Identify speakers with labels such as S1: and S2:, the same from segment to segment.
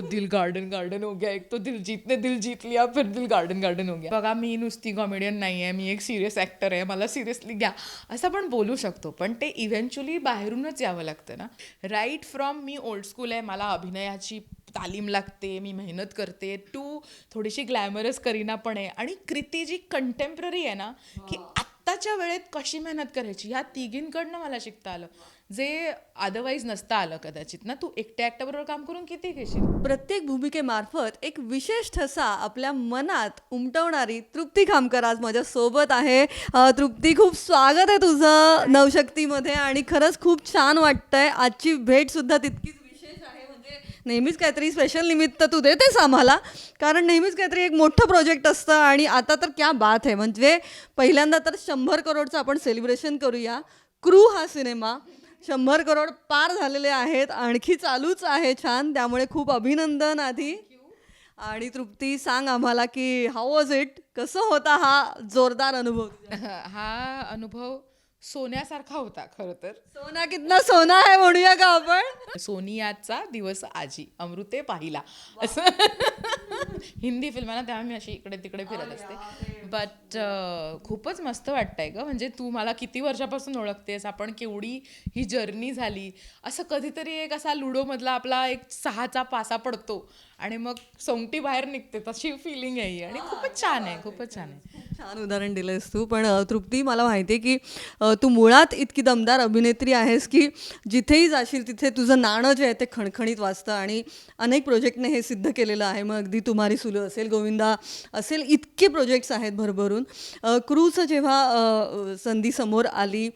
S1: वो दिल garden garden हो गया। एक तो दिलजीत ने दिल जीत लिया फिर दिल गार्डन गार्डन हो गया। बघा मी नुसती कॉमेडियन नाही आहे मी एक सिरियस ॲक्टर आहे मला सिरियसली घ्या. असं आपण बोलू शकतो पण ते इव्हेंच्युअली बाहेरूनच यावं लागतं ना. राईट फ्रॉम मी ओल्ड स्कूल आहे मला अभिनयाची तालीम लागते मी मेहनत करते. टू थोडीशी ग्लॅमरस करीना पण आहे. आणि कृती जी कंटेम्पररी आहे ना की आत्ताच्या वेळेत कशी मेहनत करायची ह्या तिघींकडनं मला शिकता आलं. जे अदरवाईज नसता आलं कदाचित. ना तू एकट्या एकट्याबरोबर काम करून किती घेशील?
S2: प्रत्येक भूमिकेमार्फत एक विशेष ठसा आपल्या मनात उमटवणारी तृप्ती खामकर आज माझ्या सोबत आहे. तृप्ती खूप स्वागत आहे तुझं नवशक्तीमध्ये आणि खरंच खूप छान वाटतंय. आजची भेट सुद्धा तितकीच विशेष म्हणजे नेहमीच काहीतरी स्पेशल निमित्त तू देतेस आम्हाला. कारण नेहमीच काहीतरी एक मोठं प्रोजेक्ट असतं आणि आता तर क्या बात आहे. म्हणजे पहिल्यांदा तर शंभर करोडचं आपण सेलिब्रेशन करूया. क्रू हा सिनेमा. शंभर करोड पार झालेले आहेत आणखी चालूच आहे छान. त्यामुळे खूप अभिनंदन आधी. आणि तृप्ती सांग आम्हाला की हाऊ वॉज इट कसं होता हा जोरदार अनुभव?
S1: हा अनुभव सोन्यासारखा होता खरं तर.
S2: सोना कितना सोना आहे म्हणूया का आपण?
S1: सोनियाचा दिवस आजी अमृते पाहिला. असं. हिंदी फिल्म आहे ना तेव्हा मी अशी इकडे तिकडे फिरत असते. बट खूपच मस्त वाटतंय ग. म्हणजे तू मला किती वर्षापासून ओळखतेस? आपण केवढी ही जर्नी झाली? असं कधीतरी एक असा लुडोमधला आपला एक सहाचा पासा पडतो. आणि मग सोंगटी बाहेर निघते तशी फिलिंग आहे ही. आणि खूपच छान आहे खूपच छान आहे.
S2: छान उदाहरण दिलंयस तू. पण तृप्ती मला माहिती आहे की तू मुळात इतकी दमदार अभिनेत्री आहेस की जिथेही जाशील तिथे तुझं नाणं जे आहे ते खणखणीत वाचतं आणि अनेक प्रोजेक्टने हे सिद्ध केलेलं आहे. मग अगदी तुम्हारी सुलू असेल गोविंदा असेल इतके प्रोजेक्ट्स आहेत भरभरून. क्रूचं जेव्हा संधी समोर आली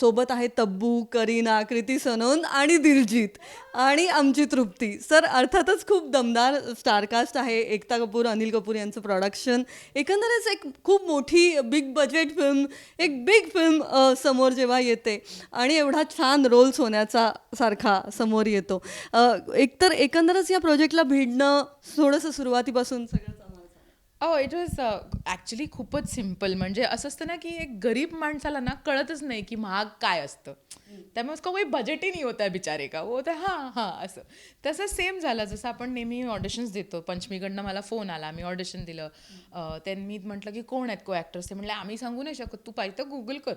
S2: सोबत आहे तब्बू करीना कृती सनोन आणि दिलजीत आणि आमची तृप्ती. सर अर्थातच खूप दमदार स्टारकास्ट आहे. एकता कपूर अनिल कपूर यांचं प्रोडक्शन एकंदरच एक खूप मोठी बिग बजेट फिल्म एक बिग फिल्म समोर जेव्हा येते. आणि एवढा छान रोल सोन्याचा सारखा समोर येतो. एकतर एकंदरच या प्रोजेक्टला भिडणं थोडंसं सुरुवातीपासून सगळं
S1: हो इट वॉज ॲक्च्युली खूपच सिंपल म्हणजे असं असतं ना की एक गरीब माणसाला ना कळतच नाही की महाग काय असतं. त्यामुळे उसका कोई बजेटही नाही होता बिचारे का. होतं तर हां हां असं. तसं सेम झालं. जसं आपण नेहमी ऑडिशन्स देतो. पंचमीकडनं मला फोन आला. मी ऑडिशन दिलं. त्यांनी मी म्हटलं की कोण आहेत को ॲक्टर्स ते म्हणले आम्ही सांगू नाही शकत. तू पाहिजे तर गुगल कर.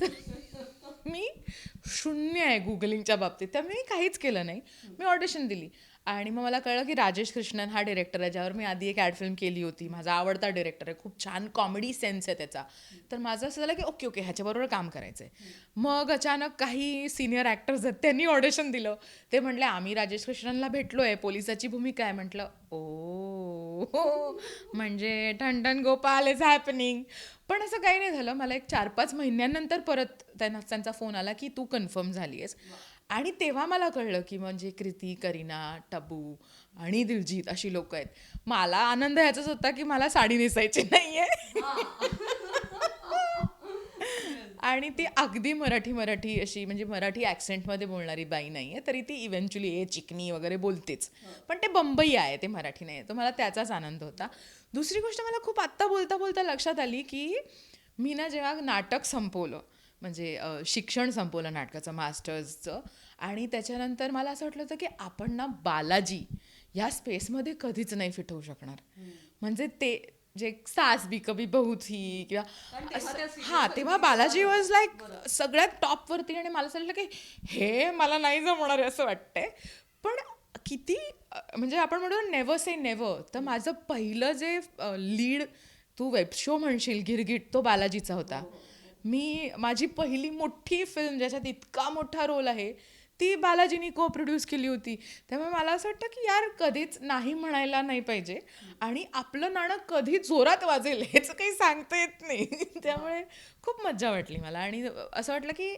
S1: तर मी शून्य आहे गुगलिंगच्या बाबतीत. त्यामुळे मी काहीच केलं नाही. मी ऑडिशन दिली. आणि मग मला कळलं की राजेश कृष्णन हा डिरेक्टर आहे ज्यावर मी आधी एक ॲड फिल्म केली होती. माझा आवडता डिरेक्टर आहे. खूप छान कॉमेडी सेन्स आहे त्याचा. तर माझं असं झालं की ओके ओके ह्याच्याबरोबर काम करायचं आहे मग अचानक काही सिनियर ॲक्टर्स आहेत त्यांनी ऑडिशन दिलं. ते म्हटले आम्ही राजेश कृष्णनला भेटलो आहे पोलिसाची भूमिका आहे. म्हटलं ओ म्हणजे ठणठण गोपाल इज हॅपनिंग पण असं काही नाही झालं. मला एक चार पाच महिन्यानंतर परत त्यांना त्यांचा फोन आला की तू कन्फर्म झाली आहेस आणि तेव्हा मला कळलं की म्हणजे कृती करीना टबू आणि दिलजीत अशी लोक आहेत. मला आनंद ह्याचाच होता की मला साडी नेसायची नाहीये. आणि ती अगदी मराठी मराठी अशी म्हणजे मराठी ॲक्सेंटमध्ये बोलणारी बाई नाही आहे तरी ती इव्हेंच्युअली ए चिकनी वगैरे बोलतेच. पण ते बंबई आहे ते मराठी नाही आहे तो मला त्याचाच आनंद होता. दुसरी गोष्ट मला खूप आत्ता बोलता बोलता लक्षात आली की मी ना जेव्हा नाटक संपवलं म्हणजे शिक्षण संपवलं नाटकाचं मास्टर्सचं. आणि त्याच्यानंतर मला असं वाटलं होतं की आपण ना बालाजी या स्पेसमध्ये कधीच नाही फिट होऊ शकणार म्हणजे ते जे सास बी कभी बहू थी किंवा असं- हा तेव्हा बालाजी वॉज लाईक सगळ्यात टॉपवरती आणि मला असं वाटलं की हे मला नाही जमणार असं वाटतंय. पण किती म्हणजे आपण म्हणतो नेव्हर से नेव्हर तर माझं पहिलं जे लीड तू वेब शो म्हणशील गिरगिट तो बालाजीचा होता. मी माझी पहिली मोठी फिल्म ज्याच्यात इतका मोठा रोल आहे ती बालाजीनी को प्रोड्यूस केली होती. त्यामुळे मला असं वाटतं की यार कधीच नाही म्हणायला नाही पाहिजे. आणि आपलं नाणं कधी जोरात वाजेल हेच काही सांगता येत नाही. त्यामुळे खूप मज्जा वाटली मला. आणि असं वाटलं की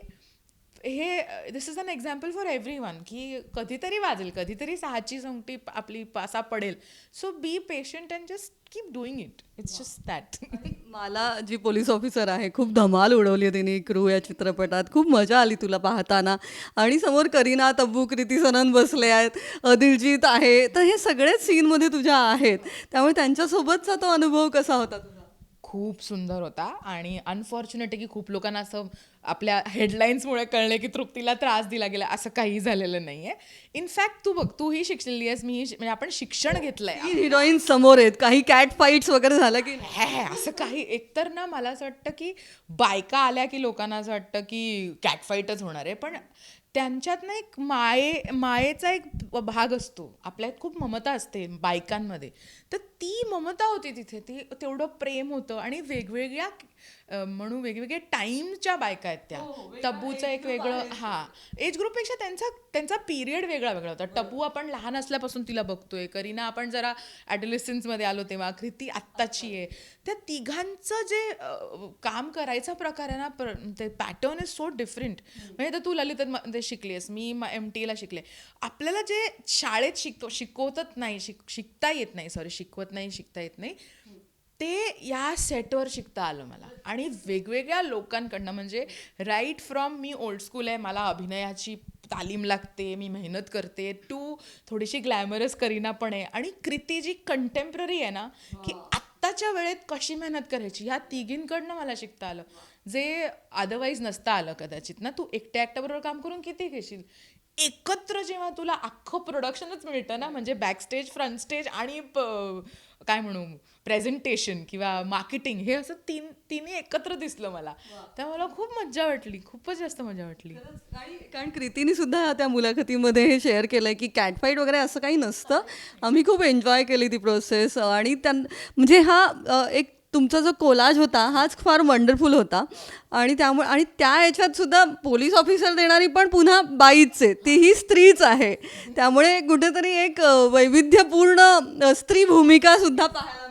S1: हे this is an example for everyone की कधीतरी वाजेल कधीतरी सहाची संगटी आपली पासा पडेल. So be patient and just keep doing it it's just that
S2: मला जी पोलीस ऑफिसर आहे खूप धमाल उडवली तिने क्रू या चित्रपटात. खूप मजा आली तुला पाहताना. आणि समोर करीना तब्बू कृती सनन बसले आहेत. अ, दिलजीत आहे. तर हे सगळेच सीनमध्ये तुझ्या आहेत. त्यामुळे त्यांच्यासोबतचा तो अनुभव कसा होता? तुझा
S1: खूप सुंदर होता. आणि अनफॉर्च्युनेट की खूप लोकांना असं आपल्या हेडलाईन्समुळे कळले की तृप्तीला त्रास दिला गेला असं काही झालेलं नाही आहे इनफॅक्ट तू बघ तूही शिकलेली आहेस मी म्हणजे आपण शिक्षण घेतलंय.
S2: हिरोईन समोर आहेत. काही कॅट फाईट्स वगैरे झालं की?
S1: हे असं काही एकतर ना मला असं वाटतं की बायका आल्या की लोकांना असं वाटतं की कॅटफाईटच होणार आहे. पण त्यांच्यात ना एक माये मायेचा एक भाग असतो. आपल्यात खूप ममता असते बायकांमध्ये. तर ती ममता होती तिथे. ती तेवढं प्रेम होतं आणि वेगवेगळ्या म्हणू वेगवेगळ्या टाईमच्या बायका आहेत त्या. तब्बूचं एक वेगळं हां. एज ग्रुपपेक्षा त्यांचा त्यांचा पिरियड वेगळा वेगळा होता. टपू आपण लहान असल्यापासून तिला बघतोय. करीना आपण जरा ॲडोलिसन्समध्ये आलो तेव्हा. कृती आत्ताची आहे. त्या तिघांचं जे काम करायचा प्रकार आहे ना ते पॅटर्न इज सो डिफरंट म्हणजे तर तू ललितमध्ये शिकली आहेस मी एम टीला शिकले. आपल्याला जे शाळेत शिकतो शिकवतच नाही शिक शिकता येत नाही सॉरी शिकवत नाही शिकता येत नाही. ते या सेटवर शिकता आलं मला. आणि वेगवेगळ्या लोकांकडनं म्हणजे राईट फ्रॉम मी ओल्ड स्कूल आहे मला अभिनयाची तालीम लागते मी मेहनत करते टू थोडीशी ग्लॅमरस करीना पण आहे. आणि कृती जी कंटेम्पररी आहे ना की आत्ताच्या वेळेत कशी मेहनत करायची ह्या तिघींकडनं मला शिकता आलं. जे अदरवाईज नसता आलं कदाचित. ना तू एकट्या एकट्याबरोबर काम करून किती घेशील? एकत्र जेव्हा तुला अख्खं प्रोडक्शनच मिळतं ना म्हणजे बॅकस्टेज फ्रंट स्टेज आणि प- काय म्हणू प्रेझेंटेशन किंवा मार्केटिंग हे असं तीन तिन्ही एकत्र दिसलं मला. तर मला खूप मज्जा वाटली खूपच जास्त मजा वाटली.
S2: कारण कृतीने सुद्धा त्या मुलाखतीमध्ये हे शेअर केलंय की कॅट फाईट वगैरे असं काही नसतं. आम्ही खूप एन्जॉय केली ती प्रोसेस आणि त्यां म्हणजे हा एक तुमचा जो कोलाज होता हाच फार वंडरफुल होता. आणि त्यामुळे आणि त्या ह्याच्यात सुद्धा पोलीस ऑफिसर देणारी पण पुन्हा बाईच आहे. तीही स्त्रीच आहे. त्यामुळे कुठेतरी एक वैविध्यपूर्ण स्त्री भूमिका सुद्धा पाहायला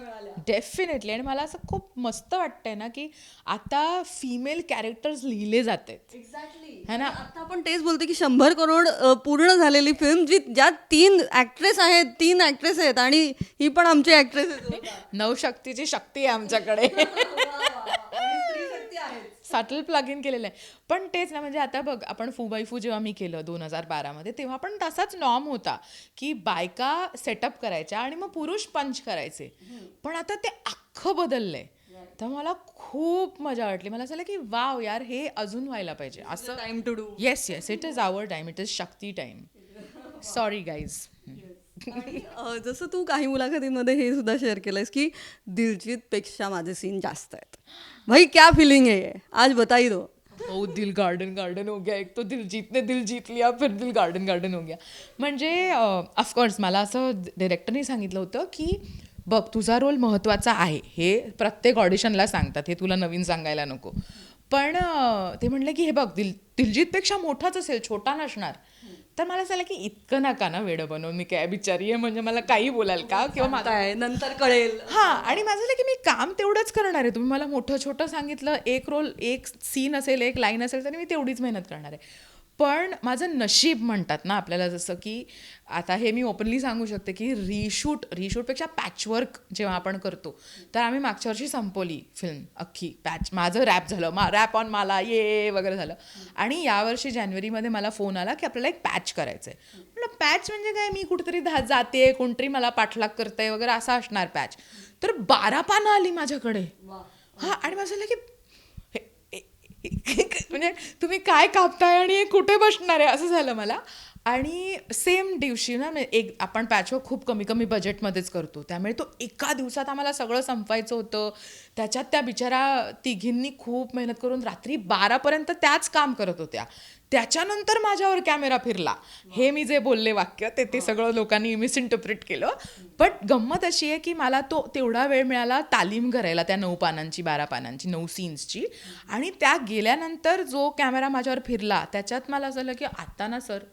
S1: डेफिनेटली आणि मला असं खूप मस्त वाटतंय ना की आता फिमेल कॅरेक्टर्स लिहिले जात आहेत है ना?
S2: आता आपण तेच बोलतो की शंभर करोड पूर्ण झालेली फिल्म जी ज्यात तीन ऍक्ट्रेस आहेत तीन ऍक्ट्रेस आहेत आणि ही पण आमची ऍक्ट्रेस आहेत
S1: नवशक्तीची शक्ती आहे आमच्याकडे. सटल प्लग इन केलेलं आहे. पण तेच ना म्हणजे आता बघ आपण फू जेव्हा मी केलं दोन हजार बारामध्ये तेव्हा पण तसाच नॉर्म होता की बायका सेटअप करायच्या आणि मग पुरुष पंच करायचे. पण आता ते अख्खं बदललंय. तर मला खूप मजा वाटली. मला असं झालं की वाव यार हे अजून व्हायला पाहिजे. असं
S2: time to do
S1: yes yes it is our time it is Shakti time sorry guys
S2: जसं तू काही मुलाखतीमध्ये हे सुद्धा शेअर केलंयस की दिलजीत पेक्षा माझे सीन जास्त आहेत. भाई क्या फिलिंग है? ये आज बताई दो.
S1: ओ दिल गार्डन गार्डन हो गया. एक तो दिल जीतने दिल जीत लिया फिर दिल गार्डन गार्डन हो गया. म्हणजे ऑफकोर्स मला असं डिरेक्टरनी सांगितलं होतं की बघ तुझा रोल महत्त्वाचा आहे. हे प्रत्येक ऑडिशनला सांगतात. हे तुला नवीन सांगायला नको. पण ते म्हणले की हे बघ दिल दिलजीतपेक्षा मोठाच असेल छोटा नसणार. तर मला आलं की इतकं नका ना वेडं बनवून मी काय बिचारी आहे म्हणजे मला काही बोलाल का? किंवा माझा
S2: काय नंतर कळेल.
S1: हा आणि माझं झालं की मी काम तेवढंच करणार आहे. तुम्ही मला मोठं छोटं सांगितलं एक रोल एक सीन असेल एक लाईन असेल तरी मी तेवढीच मेहनत करणार आहे. पण माझं नशीब म्हणतात ना आपल्याला जसं की आता हे मी ओपनली सांगू शकते की रिशूट रिशूटपेक्षा पॅचवर्क जेव्हा आपण करतो तर आम्ही मागच्या वर्षी संपवली फिल्म अख्खी पॅच माझं रॅप झालं मा रॅप ऑन मला ये वगैरे झालं. आणि यावर्षी जानेवारीमध्ये मला फोन आला की आपल्याला एक पॅच करायचं आहे म्हटलं पॅच म्हणजे काय? मी कुठेतरी धा जाते कोणतरी मला पाठलाग करते वगैरे असा असणार पॅच तर बारा पानं आली माझ्याकडे. हा आणि माझं की म्हणजे तुम्ही काय कापताय आणि हे कुठे बसणार आहे? असं झालं मला. आणि सेम दिवशी ना एक आपण पॅचवर्क खूप कमी कमी बजेटमध्येच करतो. त्यामुळे तो एका दिवसात आम्हाला सगळं संपवायचं होतं. त्याच्यात त्या बिचारा तिघींनी खूप मेहनत करून रात्री बारापर्यंत त्याच काम करत होत्या. त्याच्यानंतर माझ्यावर कॅमेरा फिरला. हे मी जे बोलले वाक्य ते ते सगळं लोकांनी मिसइंटरप्रिट केलं. बट गंमत अशी आहे की मला तो तेवढा वेळ मिळाला तालीम करायला त्या नऊ पानांची बारा पानांची नऊ सीन्सची आणि त्या गेल्यानंतर जो कॅमेरा माझ्यावर फिरला त्याच्यात मला असं झालं की आता ना सर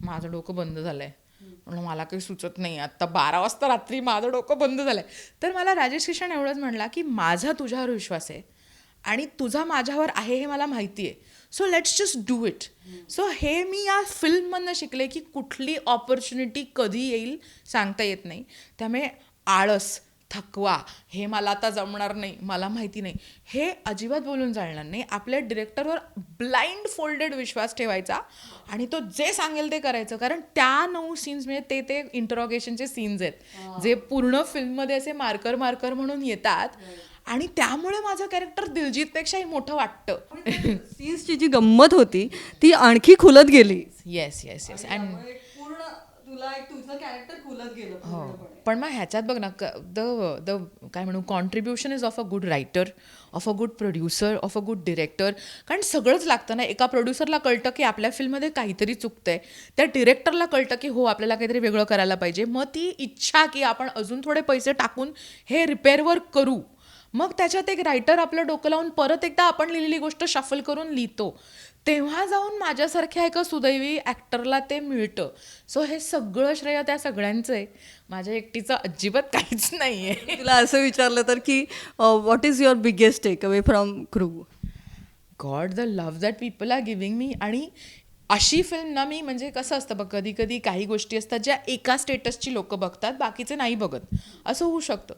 S1: माझं डोकं बंद झालं आहे म्हणून मला काही सुचत नाही. आत्ता बारा वाजता रात्री माझं डोकं बंद झालं आहे तर मला राजेश किशन एवढंच म्हणला की माझा तुझ्यावर विश्वास आहे आणि तुझा माझ्यावर आहे हे मला माहिती आहे. So let's just do it so हे मी या फिल्ममधनं शिकले की कुठली ऑपॉर्च्युनिटी कधी येईल सांगता येत नाही. त्यामुळे आळस थकवा हे मला आता जमणार नाही मला माहिती नाही. हे अजिबात बोलून चालणार नाही. आपल्या डिरेक्टरवर ब्लाइंड फोल्डेड विश्वास ठेवायचा आणि तो जे सांगेल ते करायचं. कारण त्या नऊ सीन्स म्हणजे ते ते इंटरॉगेशनचे सीन्स आहेत. जे पूर्ण फिल्ममध्ये असे मार्कर मार्कर म्हणून येतात. आणि त्यामुळे माझं कॅरेक्टर दिलजीतपेक्षाही मोठं वाटतं.
S2: सीन्सची जी गंमत होती ती आणखी खुलत गेली.
S1: येस येस येस अँड
S2: तुला एक तुझं कॅरेक्टर खुलत गेलं
S1: हो. पण मग ह्याच्यात बघ ना द द काय म्हणू contribution is of a good writer of a good producer of a good director कारण सगळंच लागतं ना एका प्रोड्युसरला कळतं की आपल्या फिल्ममध्ये काहीतरी चुकतंय. त्या डिरेक्टरला कळतं की हो आपल्याला काहीतरी वेगळं करायला पाहिजे. मग ती इच्छा की आपण अजून थोडे पैसे टाकून हे रिपेअर वर्क करू. मग त्याच्यात एक रायटर आपलं डोकं लावून परत एकदा आपण लिहिलेली गोष्ट शफल करून लिहितो. तेव्हा जाऊन माझ्यासारख्या एका सुदैवी ॲक्टरला ते मिळतं. सो हे सगळं श्रेय त्या सगळ्यांचं आहे. माझ्या एकटीचं अजिबात काहीच नाही आहे
S2: तुला असं विचारलं तर की what is your biggest takeaway from crew
S1: god the love that people are giving me आणि अशी फिल्म ना मी म्हणजे कसं असतं बघ कधी कधी काही गोष्टी असतात ज्या एका स्टेटसची लोक बघतात बाकीचे नाही बघत. असं होऊ शकतं.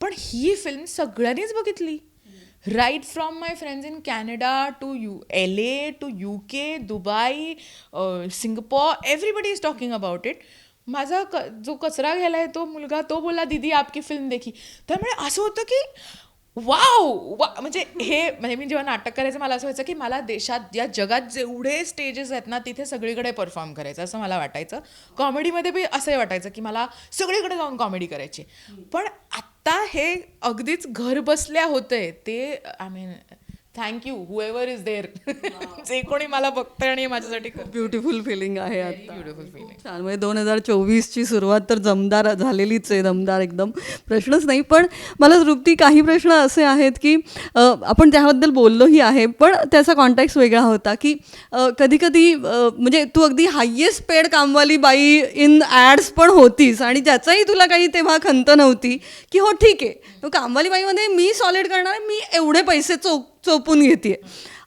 S1: पण ही फिल्म सगळ्यांनीच बघितली. Right from my friends in Canada to U L A to U K Dubai Singapore everybody is talking about it माझा क जो कचरा घ्यायला आहे तो मुलगा तो बोला दीदी आपकी फिल्म देखी. त्यामुळे असं होतं की वाव! वा म्हणजे हे म्हणजे मी जेव्हा नाटक करायचं मला असं व्हायचं की मला देशात या जगात जेवढे स्टेजेस आहेत ना तिथे सगळीकडे परफॉर्म करायचं असं मला वाटायचं. कॉमेडीमध्ये बी असंही वाटायचं की मला सगळीकडे जाऊन कॉमेडी करायची. पण आत्ता हे अगदीच घर बसल्या आहे ते I mean thank you whoever is there जे कोणी मला बघतंय आणि माझ्यासाठी
S2: ब्युटिफुल फिलिंग आहे आता.
S1: ब्युटिफुल फिलिंग
S2: छान म्हणजे दोन हजार चोवीसची सुरुवात तर जमदार झालेलीच आहे दमदार एकदम. प्रश्नच नाही पण मला तृप्ती काही प्रश्न असे आहेत की आपण त्याबद्दल बोललोही आहे पण त्याचा कॉन्टॅक्ट वेगळा होता की कधी कधी म्हणजे तू अगदी हायेस्ट पेड कामवाली बाई इन ॲड्स पण होतीस आणि त्याचाही तुला काही तेव्हा खंत नव्हती की हो ठीक आहे. कामवाली बाईमध्ये मी सॉलिड करणार मी एवढे पैसे चो चोपून घेते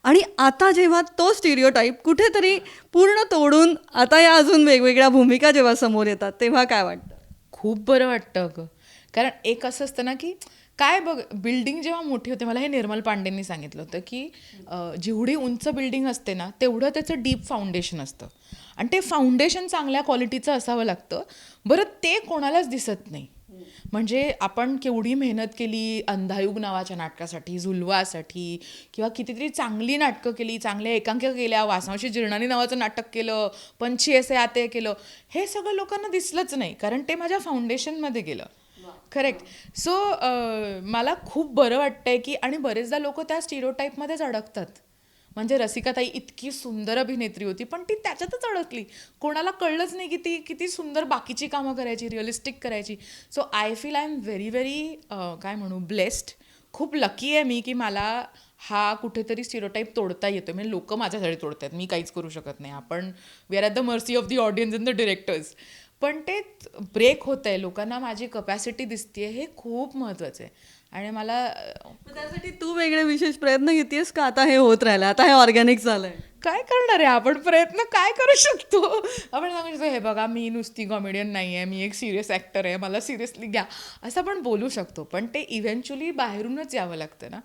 S2: आणि आता जेव्हा तो स्टिरिओटाईप कुठेतरी पूर्ण तोडून आता या अजून वेगवेगळ्या भूमिका जेव्हा समोर येतात तेव्हा काय वाटतं?
S1: खूप बरं वाटतं अगं. कारण एक असं असतं ना की काय बघ बिल्डिंग जेव्हा मोठी होते मला हे निर्मल पांडेंनी सांगितलं होतं की जेवढी उंच बिल्डिंग असते ना तेवढं त्याचं डीप फाउंडेशन असतं. आणि ते फाउंडेशन चांगल्या क्वालिटीचं असावं लागतं. बरं ते कोणालाच दिसत नाही. म्हणजे आपण केवढी मेहनत केली अंधायुग नावाच्या नाटकासाठी झुलवासाठी किंवा कितीतरी चांगली नाटकं केली चांगल्या एकांकिका केल्या वासनाशी जिरणानी नावाचं नाटक केलं पंची असे आते केलं हे सगळं लोकांना दिसलंच नाही कारण ते माझ्या फाउंडेशनमध्ये गेलं. करेक्ट सो मला खूप बरं वाटतंय की आणि बरेचदा लोक त्या स्टिरोटाईपमध्येच अडकतात. म्हणजे रसिकाताई इतकी सुंदर अभिनेत्री होती पण ती त्याच्यातच अडकली. कोणाला कळलंच नाही की ती किती सुंदर बाकीची कामं करायची रिअलिस्टिक करायची. So I feel I am very very काय म्हणू ब्लेस्ड खूप लकी आहे मी की मला हा कुठेतरी स्टिरोटाईप तोडता येतो म्हणजे लोक माझ्यासाठी तोडतात मी काहीच करू शकत नाही. आपण we are at the mercy of the audience and the directors पण ते ब्रेक होत आहे लोकांना माझी कपॅसिटी दिसते हे खूप महत्त्वाचं आहे. आणि मला
S2: त्यासाठी तू वेगळे विशेष प्रयत्न घेतेस का? आता हे होत राहिलं. आता हे ऑर्गॅनिक झालंय.
S1: काय करणार आहे? आपण प्रयत्न काय करू शकतो? आपण सांगू शकतो हे बघा मी नुसती कॉमेडियन नाही आहे मी एक सिरियस ॲक्टर आहे. मला सिरियसली घ्या. असं आपण बोलू शकतो. पण ते इव्हेंच्युअली बाहेरूनच यावं लागतं ना.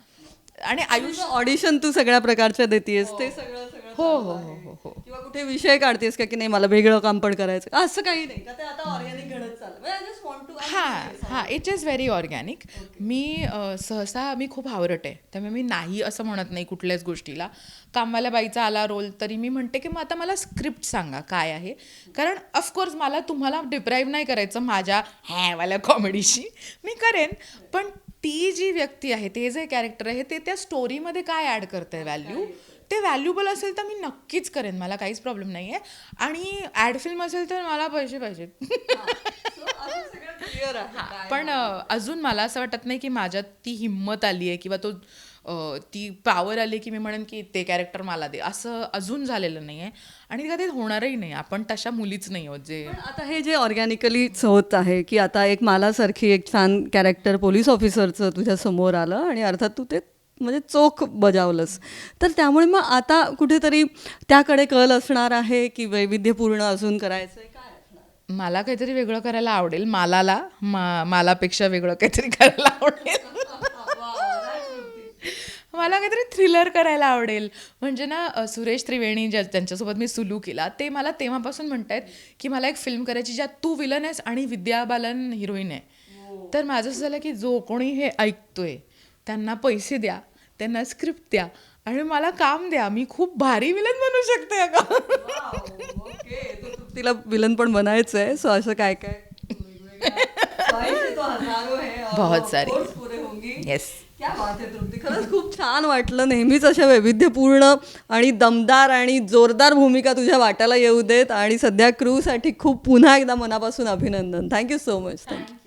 S1: आणि आयुष्य
S2: ऑडिशन तू सगळ्या प्रकारच्या देतेस ते सगळं सगळं
S1: हो हो हो हो हो.
S2: किंवा कुठे विषय काढतेस का की नाही मला वेगळं काम पण करायचं? का? असं काही नाही का ते आता ऑर्गॅनिक घडत चाललं
S1: हां हां इट इज व्हेरी ऑर्गॅनिक मी सहसा मी खूप आवरट आहे त्यामुळे मी नाही असं म्हणत नाही कुठल्याच गोष्टीला. कामवाल्या बाईचा आला रोल तरी मी म्हणते की मग आता मला स्क्रिप्ट सांगा काय आहे? कारण ऑफकोर्स मला तुम्हाला डिप्राईव्ह नाही करायचं माझ्या हॅवाल्या कॉमेडीशी मी करेन पण ती जी व्यक्ती आहे ते जे कॅरेक्टर आहे ते त्या स्टोरीमध्ये काय ॲड करते व्हॅल्यू ते व्हॅल्युबल असेल तर मी नक्कीच करेन मला काहीच प्रॉब्लेम नाही आहे आणि ॲड फिल्म असेल तर मला पैसे पाहिजेत. पण अजून मला असं वाटत नाही की माझ्यात ती हिंमत आली आहे किंवा तो ती पॉवर आली की मी म्हणेन की ते कॅरेक्टर मला दे. असं अजून झालेलं नाही आहे आणि कधी होणारही नाही. आपण तशा मुलीच नाही आहोत जे
S2: आता हे जे ऑर्गॅनिकली होत आहे की आता एक मालासारखी एक छान कॅरेक्टर पोलीस ऑफिसरचं तुझ्या समोर आलं आणि अर्थात तू ते म्हणजे चोख बजावलंस. तर त्यामुळे मग आता कुठेतरी त्याकडे कल असणार आहे की वैविध्यपूर्ण अजून करायचं आहे?
S1: मला काहीतरी वेगळं करायला आवडेल. मालाला मा मालापेक्षा वेगळं काहीतरी करायला आवडेल. मला काहीतरी थ्रिलर करायला आवडेल. म्हणजे ना सुरेश त्रिवेणी ज्या त्यांच्यासोबत मी सुलू केला ते मला तेव्हापासून म्हणतायत की मला एक फिल्म करायची ज्यात तू विलन आहेस आणि विद्या बालन हिरोईन आहे. तर माझं असं झालं की जो कोणी हे ऐकतोय त्यांना पैसे द्या त्यांना स्क्रिप्ट द्या आणि मला काम द्या. मी खूप भारी विलन बनू शकते अगं.
S2: तिला विलन पण बनायचं आहे सो असं काय काय?
S1: बहुत सारी. येस
S2: तृप्ती खरंच खूप छान वाटलं नेहमीच अशा वैविध्यपूर्ण आणि दमदार आणि जोरदार भूमिका तुझ्या वाट्याला येऊ देत. आणि सध्या क्रूसाठी खूप पुन्हा एकदा मनापासून अभिनंदन. Thank you so much thank you